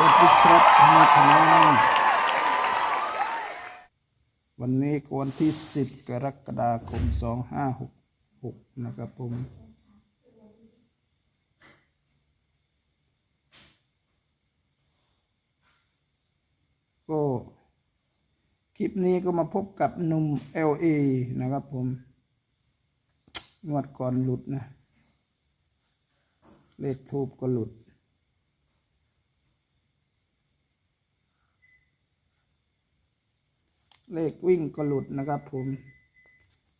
สวัสดีครับม่พี่น้องวันนี้วันที่ 10 กรกฎาคม 2566 นะครับผม ก็คลิปนี้ก็มาพบกับหนุ่ม LA นะครับผม งวดก่อนหลุดนะ เลขทูบก็หลุด เลขวิ่งก็หลุดนะครับผม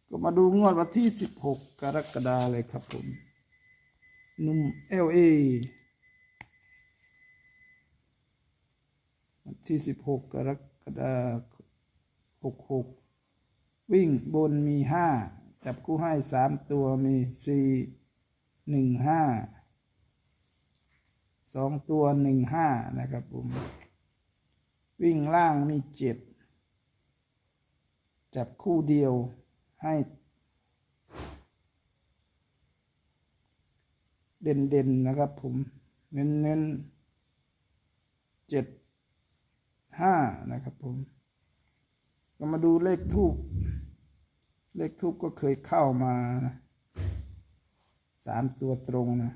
ก็มาดูงวดวันที่ 16 กรกฎาเลยครับผม นุ่ม LA วันที่ 16 กรกฎาคม66 วิ่งบนมี 5 จับคู่ให้ 3 ตัวมี 4 1 5 2 ตัว 1 5 นะครับผม วิ่งล่างมี 7 จับคู่เดียวให้เด่นๆนนะครับผม เน้นเน้นเจ็ดห้านะครับผม ก็มาดูเลขทูบเลขทูบก็เคยเข้ามาสามตัวตรงนะ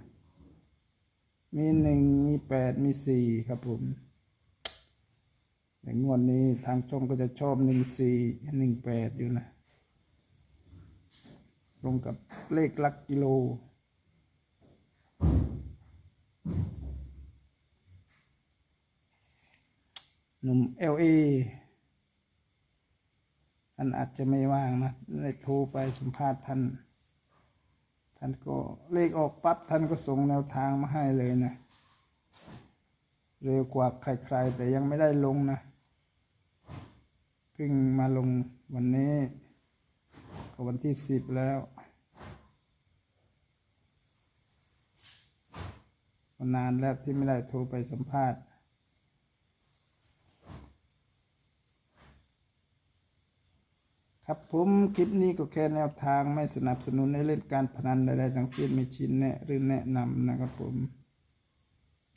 มีหนึ่งมีแปดมีสี่ครับผม ในงวดนี้ทางช่องก็จะชอบหนึ่งสี่หนึ่งแปดอยู่นะลงกับเลขหลักกิโล หนุ่มเอลเอท่านอาจจะไม่ว่างนะได้โทรไปสัมภาษณ์ท่าน ท่านก็เลขออกปั๊บท่านก็ส่งแนวทางมาให้เลยนะ เร็วกว่าใครๆ แต่ยังไม่ได้ลงนะ เพิ่งมาลงวันนี้ก็วันที่สิบแล้วก็นานแล้วที่ไม่ได้โทรไปสัมภาษณ์ครับผมคลิปนี้ก็แค่แนวทางไม่สนับสนุนให้เล่นการพนันใดๆทั้งสิ้นไม่ชี้แนะหรือแนะนำนะครับผม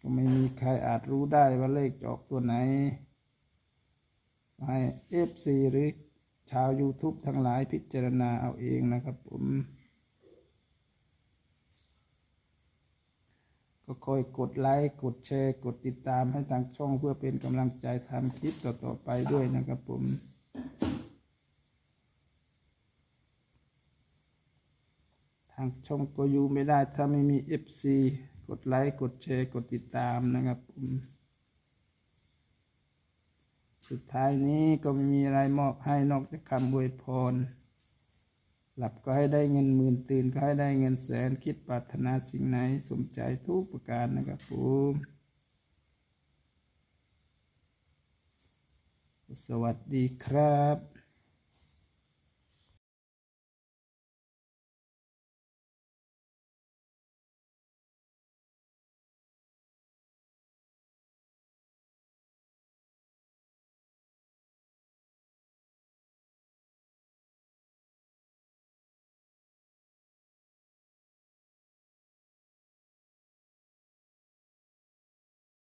ก็ไม่มีใครอาจรู้ได้ว่าเลขจะออกตัวไหน ให้เอฟซีหรือชาว YouTube ทั้งหลายพิจารณาเอาเองนะครับผม ก็คอยกดไลค์ กดแชร์ กดติดตามให้ทางช่องเพื่อเป็นกำลังใจทำคลิปต่อๆไปด้วยนะครับผมทางช่องก็อยู่ไม่ได้ถ้าไม่มี FC กดไลค์ กดแชร์ กดติดตามนะครับผม สุดท้ายนี้ก็ไม่มีอะไรมอบให้นอกจากคำอวยพร หลับก็ให้ได้เงินหมื่นตื่นก็ให้ได้เงินแสนคิดปรารถนาสิ่งไหนสมใจทุกประการนะครับผมสวัสดีครับ